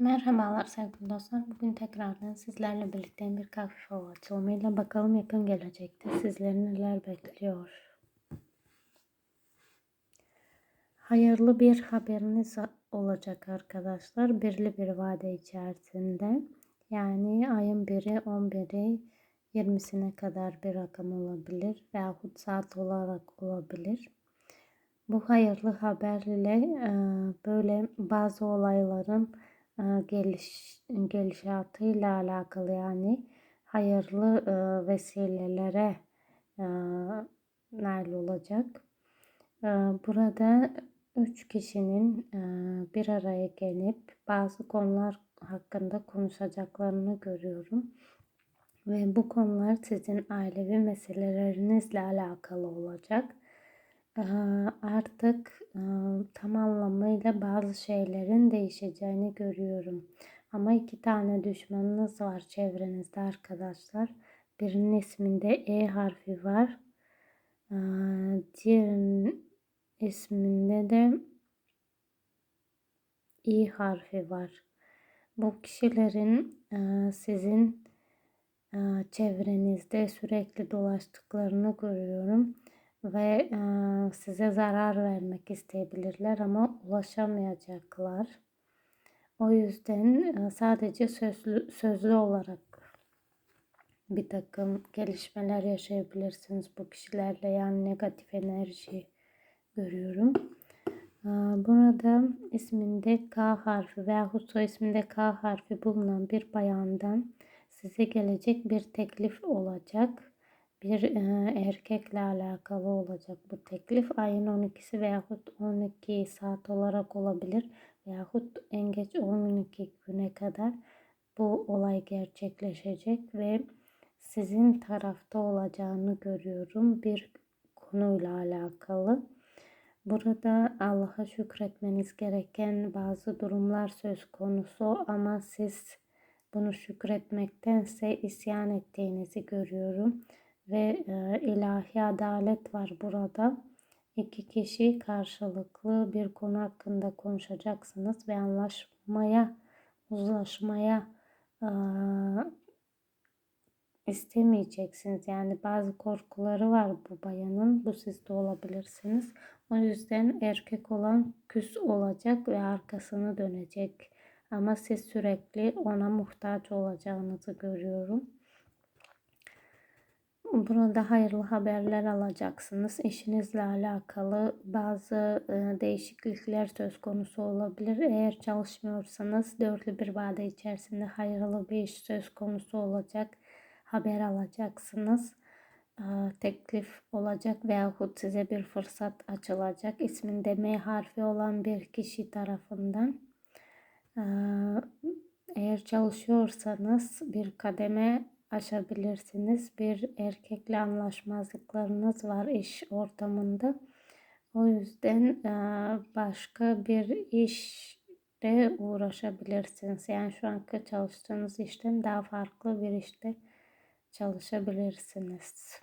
Merhabalar sevgili dostlar. Bugün tekrardan sizlerle birlikte bir kahve falı açılımıyla bakalım yakın gelecekte sizleri neler bekliyor. Hayırlı bir haberiniz olacak arkadaşlar. Birli bir vade içerisinde. Yani ayın 1'i 11'i 20'sine kadar bir rakam olabilir. Veyahut saat olarak olabilir. Bu hayırlı haberle böyle bazı olayların e, geliş, gelişatıyla alakalı yani hayırlı vesilelere e, nail olacak. Burada üç kişinin bir araya gelip bazı konular hakkında konuşacaklarını görüyorum. Ve bu konular sizin ailevi meselelerinizle alakalı olacak artık tam anlamıyla bazı şeylerin değişeceğini görüyorum. Ama iki tane düşmanınız var çevrenizde arkadaşlar. Birinin isminde E harfi var. Diğerinin isminde de İ harfi var. Bu kişilerin sizin çevrenizde sürekli dolaştıklarını görüyorum ve e, size zarar vermek isteyebilirler ama ulaşamayacaklar. O yüzden e, sadece sözlü, sözlü olarak bir takım gelişmeler yaşayabilirsiniz bu kişilerle yani negatif enerji görüyorum. Burada isminde K harfi veya soy isminde K harfi bulunan bir bayandan size gelecek bir teklif olacak bir e, erkekle alakalı olacak bu teklif. Ayın 12'si veyahut 12 saat olarak olabilir veyahut en geç 12 güne kadar bu olay gerçekleşecek ve sizin tarafta olacağını görüyorum bir konuyla alakalı. Burada Allah'a şükretmeniz gereken bazı durumlar söz konusu ama siz bunu şükretmektense isyan ettiğinizi görüyorum ve e, ilahi adalet var burada. İki kişi karşılıklı bir konu hakkında konuşacaksınız ve anlaşmaya, uzlaşmaya e, istemeyeceksiniz. Yani bazı korkuları var bu bayanın. Bu siz de olabilirsiniz. O yüzden erkek olan küs olacak ve arkasını dönecek. Ama siz sürekli ona muhtaç olacağınızı görüyorum. Burada hayırlı haberler alacaksınız. İşinizle alakalı bazı e, değişiklikler söz konusu olabilir. Eğer çalışmıyorsanız dörtlü bir vade içerisinde hayırlı bir iş söz konusu olacak. Haber alacaksınız. E, teklif olacak veyahut size bir fırsat açılacak. İsminde M harfi olan bir kişi tarafından. E, eğer çalışıyorsanız bir kademe aşabilirsiniz. Bir erkekle anlaşmazlıklarınız var iş ortamında. O yüzden e, başka bir işte uğraşabilirsiniz. Yani şu anki çalıştığınız işten daha farklı bir işte çalışabilirsiniz.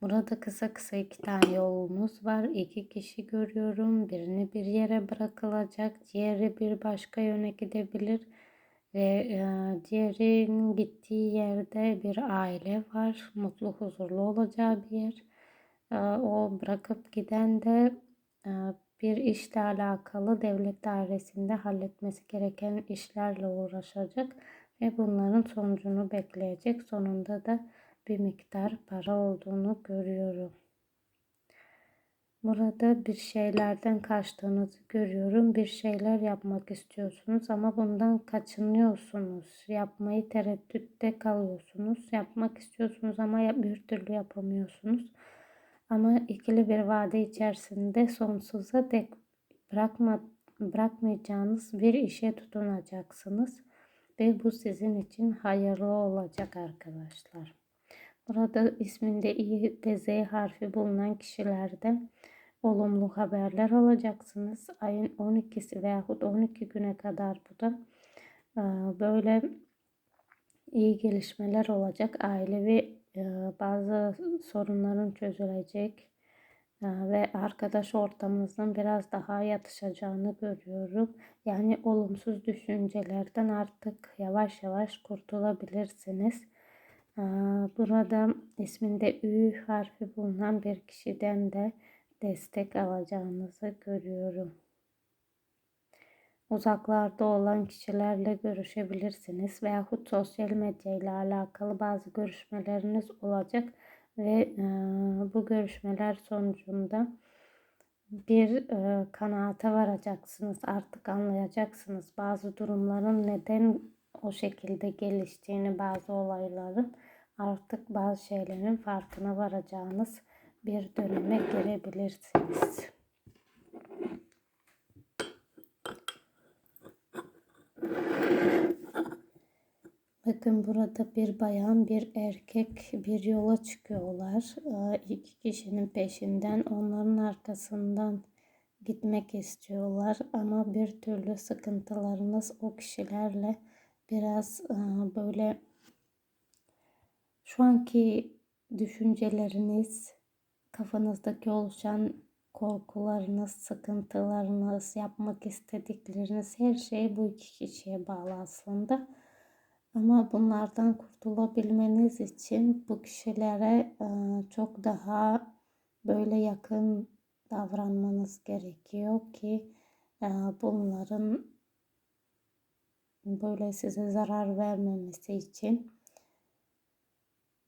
Burada kısa kısa iki tane yolumuz var. İki kişi görüyorum. Birini bir yere bırakılacak. Diğeri bir başka yöne gidebilir ve e, diğerinin gittiği yerde bir aile var. Mutlu, huzurlu olacağı bir yer. E, o bırakıp giden de e, bir işle alakalı devlet dairesinde halletmesi gereken işlerle uğraşacak ve bunların sonucunu bekleyecek. Sonunda da bir miktar para olduğunu görüyorum. Burada bir şeylerden kaçtığınızı görüyorum. Bir şeyler yapmak istiyorsunuz ama bundan kaçınıyorsunuz. Yapmayı tereddütte kalıyorsunuz. Yapmak istiyorsunuz ama bir türlü yapamıyorsunuz. Ama ikili bir vade içerisinde sonsuza dek bırakma, bırakmayacağınız bir işe tutunacaksınız. Ve bu sizin için hayırlı olacak arkadaşlar. Burada isminde İ ve Z harfi bulunan kişilerden olumlu haberler alacaksınız. Ayın 12'si veyahut 12 güne kadar bu da e, böyle iyi gelişmeler olacak. Ailevi e, bazı sorunların çözülecek. Ee, ve arkadaş ortamınızın biraz daha yatışacağını görüyorum. Yani olumsuz düşüncelerden artık yavaş yavaş kurtulabilirsiniz. Burada isminde Ü harfi bulunan bir kişiden de destek alacağınızı görüyorum. Uzaklarda olan kişilerle görüşebilirsiniz veyahut sosyal medya ile alakalı bazı görüşmeleriniz olacak ve e, bu görüşmeler sonucunda bir e, kanaate varacaksınız. Artık anlayacaksınız bazı durumların neden o şekilde geliştiğini, bazı olayların artık bazı şeylerin farkına varacağınız bir döneme girebilirsiniz. Bakın burada bir bayan, bir erkek bir yola çıkıyorlar. Ee, İki kişinin peşinden, onların arkasından gitmek istiyorlar. Ama bir türlü sıkıntılarınız o kişilerle biraz e, böyle şu anki düşünceleriniz, kafanızdaki oluşan korkularınız, sıkıntılarınız, yapmak istedikleriniz her şey bu iki kişiye bağlı aslında. Ama bunlardan kurtulabilmeniz için bu kişilere e, çok daha böyle yakın davranmanız gerekiyor ki e, bunların böyle size zarar vermemesi için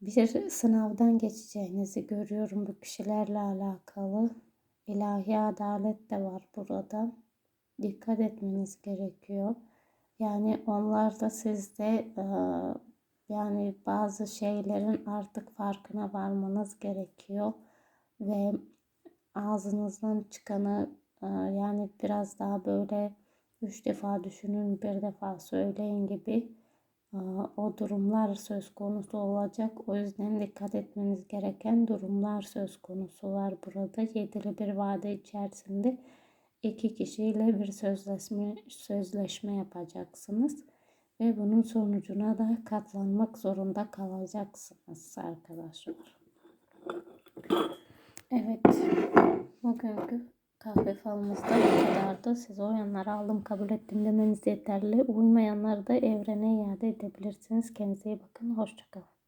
bir sınavdan geçeceğinizi görüyorum bu kişilerle alakalı. İlahi adalet de var burada. Dikkat etmeniz gerekiyor. Yani onlar da sizde e, yani bazı şeylerin artık farkına varmanız gerekiyor ve ağzınızdan çıkanı e, yani biraz daha böyle üç defa düşünün bir defa söyleyin gibi o durumlar söz konusu olacak. O yüzden dikkat etmeniz gereken durumlar söz konusu var burada. Yedili bir vade içerisinde iki kişiyle bir sözleşme sözleşme yapacaksınız ve bunun sonucuna da katlanmak zorunda kalacaksınız arkadaşlar. Evet. Bugünkü kahve falımızda bu kadardı. Siz oyanları aldım kabul ettim demeniz yeterli. Uymayanları da evrene iade edebilirsiniz. Kendinize iyi bakın. Hoşçakalın.